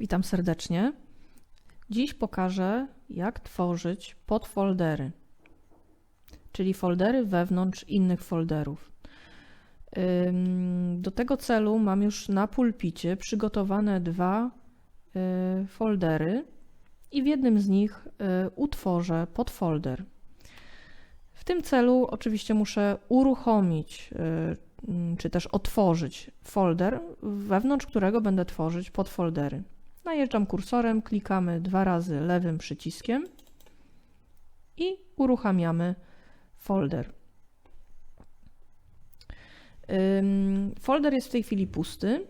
Witam serdecznie. Dziś pokażę, jak tworzyć podfoldery, czyli foldery wewnątrz innych folderów. Do tego celu mam już na pulpicie przygotowane dwa y, foldery i w jednym z nich y, utworzę podfolder. W tym celu oczywiście muszę uruchomić y, czy też otworzyć folder, wewnątrz którego będę tworzyć podfoldery. Najeżdżam kursorem, klikamy dwa razy lewym przyciskiem i uruchamiamy folder. Folder jest w tej chwili pusty.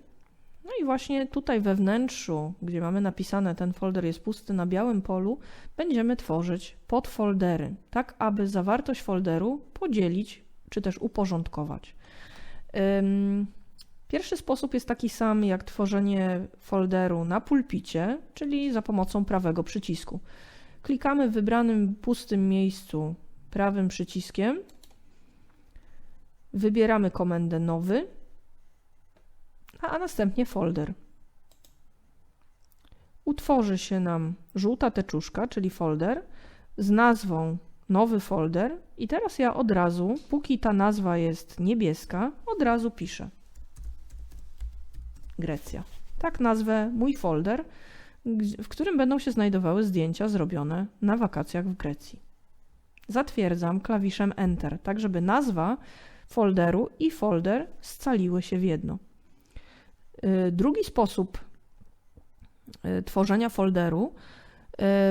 No i właśnie tutaj we wnętrzu, gdzie mamy napisane ten folder jest pusty na białym polu, będziemy tworzyć podfoldery, tak aby zawartość folderu podzielić czy też uporządkować. Pierwszy sposób jest taki sam jak tworzenie folderu na pulpicie, czyli za pomocą prawego przycisku. Klikamy w wybranym pustym miejscu prawym przyciskiem, wybieramy komendę nowy, a następnie folder. Utworzy się nam żółta teczuszka, czyli folder, z nazwą nowy folder i teraz ja od razu, póki ta nazwa jest niebieska, od razu piszę. Grecja. Tak nazwę mój folder, w którym będą się znajdowały zdjęcia zrobione na wakacjach w Grecji. Zatwierdzam klawiszem Enter, tak żeby nazwa folderu i folder scaliły się w jedno. Y, drugi sposób y, tworzenia folderu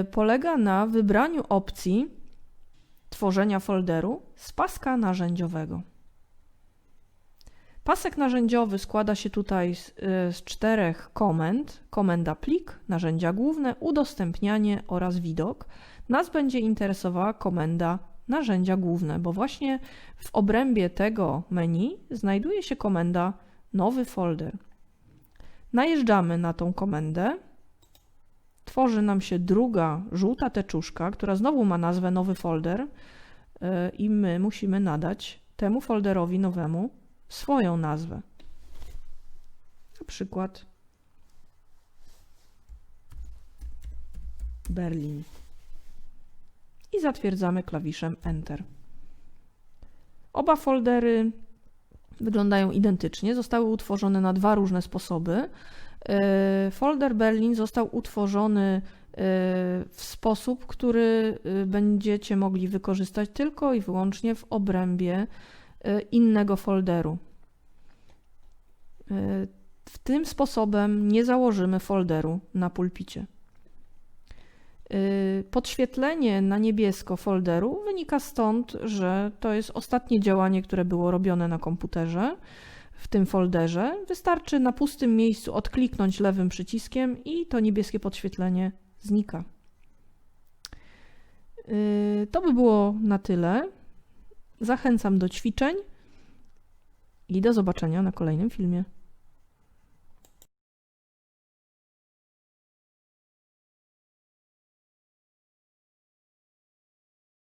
y, polega na wybraniu opcji tworzenia folderu z paska narzędziowego. Pasek narzędziowy składa się tutaj z, y, z, czterech komend. Komenda plik, narzędzia główne, udostępnianie oraz widok. Nas będzie interesowała komenda narzędzia główne, bo właśnie w obrębie tego menu znajduje się komenda nowy folder. Najeżdżamy na tą komendę. Tworzy nam się druga żółta teczuszka, która znowu ma nazwę nowy folder y, i my musimy nadać temu folderowi nowemu swoją nazwę. Na przykład Berlin. I zatwierdzamy klawiszem Enter. Oba foldery wyglądają identycznie, zostały utworzone na dwa różne sposoby. E, folder Berlin został utworzony e, w sposób, który e, będziecie mogli wykorzystać tylko i wyłącznie w obrębie innego folderu. W tym sposobem nie założymy folderu na pulpicie. Podświetlenie na niebiesko folderu wynika stąd, że to jest ostatnie działanie, które było robione na komputerze w tym folderze. Wystarczy na pustym miejscu odkliknąć lewym przyciskiem i to niebieskie podświetlenie znika. To by było na tyle. Zachęcam do ćwiczeń i do zobaczenia na kolejnym filmie.